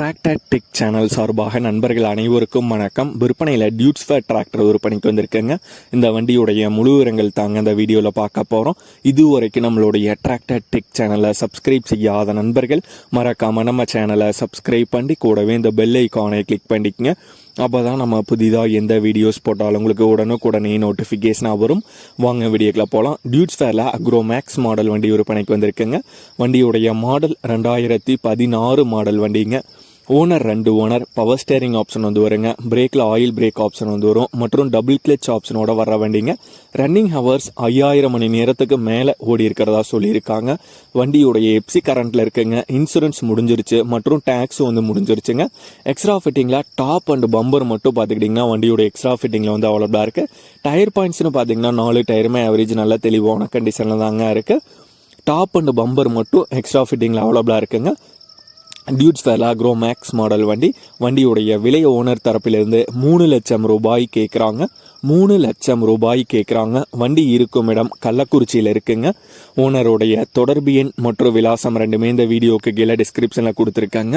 Tractor tech channel சார்பாக நண்பர்கள் அனைவருக்கும் வணக்கம். விற்பனையில் டியூட்ஸ் ஃபேர் டிராக்டர் விற்பனைக்கு வந்திருக்குங்க. இந்த வண்டியுடைய முழு விவரங்கள் தாங்க இந்த வீடியோவில் பார்க்க போகிறோம் இதுவரைக்கும் நம்மளுடைய டிராக்டர் டெக் சேனலை சப்ஸ்கிரைப் செய்யாத நண்பர்கள் மறக்காமல் நம்ம சேனலை சப்ஸ்கிரைப் பண்ணி கூடவே இந்த பெல் ஐக்கானை கிளிக் பண்ணிக்கங்க. அப்போ தான் நம்ம புதிதாக எந்த வீடியோஸ் போட்டாலும் உங்களுக்கு உடனுக்குடனே நோட்டிஃபிகேஷனாக வரும். வாங்க வீடியோக்கில் போகலாம் டியூட்ஸ் ஃபேரில் அக்ரோ மேக்ஸ் மாடல் வண்டி விற்பனைக்கு வந்திருக்குங்க. வண்டியுடைய மாடல் ரெண்டாயிரத்தி பதினாறு மாடல் வண்டிங்க. ஓனர் ரெண்டு ஓனர் பவர் ஸ்டேரிங் ஆப்ஷன் வந்து வருங்க. பிரேக்கில் ஆயில் பிரேக் ஆப்ஷன் வந்து வரும். மற்றும் டபுள் கிளச் ஆப்ஷனோட வர வண்டிங்க. ரன்னிங் ஹவர்ஸ் ஐயாயிரம் மணி நேரத்துக்கு மேலே ஓடி இருக்கிறதா சொல்லியிருக்காங்க. வண்டியோடைய எப்சி கரண்ட்டில் இருக்குங்க. இன்சூரன்ஸ் முடிஞ்சிருச்சு. மற்றும் டேக்ஸ் வந்து முடிஞ்சிருச்சுங்க. எக்ஸ்ட்ரா ஃபிட்டிங்கில் டாப் அண்ட் பம்பர் மட்டும் பார்த்துக்கிட்டிங்கன்னா வண்டியோட எக்ஸ்ட்ரா ஃபிட்டிங்கில் வந்து அவைலபிளாக இருக்குது டயர் பாயிண்ட்ஸ்னு பார்த்தீங்கன்னா நாலு டயருமே ஆவரேஜ் நல்ல தெளிவான கண்டிஷனில் தாங்க இருக்குது டாப் அண்ட் பம்பர் மட்டும் எக்ஸ்ட்ரா ஃபிட்டிங்கில் அவைலபிளாக இருக்குங்க. Deutz Fahr agro maths model வண்டி வண்டியுடைய விலை ஓனர் தரப்பிலிருந்து மூணு லட்சம் ரூபாய் கேட்குறாங்க மூணு லட்சம் ரூபாய் கேட்குறாங்க வண்டி இருக்கும் இடம் கள்ளக்குறிச்சியில் இருக்குங்க. ஓனருடைய தொடர்பு எண் மற்றும் விலாசம் ரெண்டுமே இந்த வீடியோக்கு கீழே டிஸ்கிரிப்ஷனில் கொடுத்துருக்காங்க.